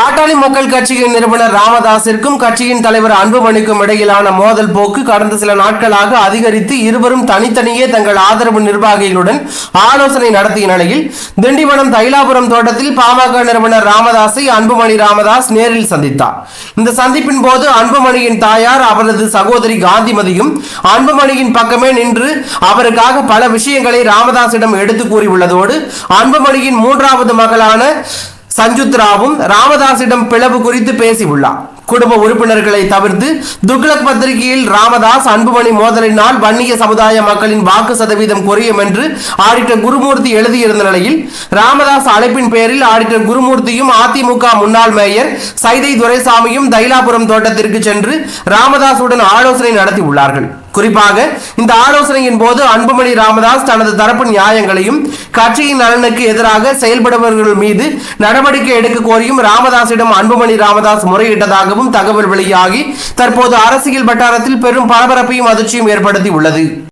பாட்டாளி மக்கள் கட்சியின் நிறுவனர் ராமதாசிற்கும் கட்சியின் தலைவர் அன்புமணிக்கும் இடையிலான மோதல் போக்கு கடந்த சில நாட்களாக அதிகரித்து இருவரும் தனித்தனியே தங்கள் ஆதரவு நிர்வாகிகளுடன் ஆலோசனை நடத்திய நிலையில் திண்டிவனம் தைலாபுரம் தோட்டத்தில் பாமக நிறுவனர் ராமதாஸை அன்புமணி ராமதாஸ் நேரில் சந்தித்தார். இந்த சந்திப்பின் போது அன்புமணியின் தாயார் அவரது சகோதரி காந்திமதியும் அன்புமணியின் பக்கமே நின்று அவருக்காக பல விஷயங்களை ராமதாஸிடம் எடுத்து கூறியுள்ளதோடு அன்புமணியின் மூன்றாவது மகளான சஞ்சுத்ராவும் ராமதாஸிடம் பிளவு குறித்து பேசியுள்ளார். குடும்ப உறுப்பினர்களை தவிர்த்து துக்ளக் பத்திரிகையில் ராமதாஸ் அன்புமணி மோதலினால் வன்னிய சமுதாய மக்களின் வாக்கு சதவீதம் குறையும் என்று ஆடிட்டர் குருமூர்த்தி எழுதியிருந்த நிலையில் ராமதாஸ் அழைப்பின் பேரில் ஆடிட்டர் குருமூர்த்தியும் அதிமுக முன்னாள் மேயர் சைதை துரைசாமியும் தைலாபுரம் தோட்டத்திற்கு சென்று ராமதாசுடன் ஆலோசனை நடத்தியுள்ளார்கள். குறிப்பாக இந்த ஆலோசனையின் போது அன்புமணி ராமதாஸ் தனது தரப்பு நியாயங்களையும் கட்சியின் நலனுக்கு எதிராக செயல்படுபவர்கள் மீது நடவடிக்கை எடுக்க கோரியும் ராமதாசிடம் அன்புமணி ராமதாஸ் முறையிட்டதாகவும் தகவல் வெளியாகி தற்போது அரசியல் வட்டாரத்தில் பெரும் பரபரப்பையும் அதிர்ச்சியும் ஏற்படுத்தி உள்ளது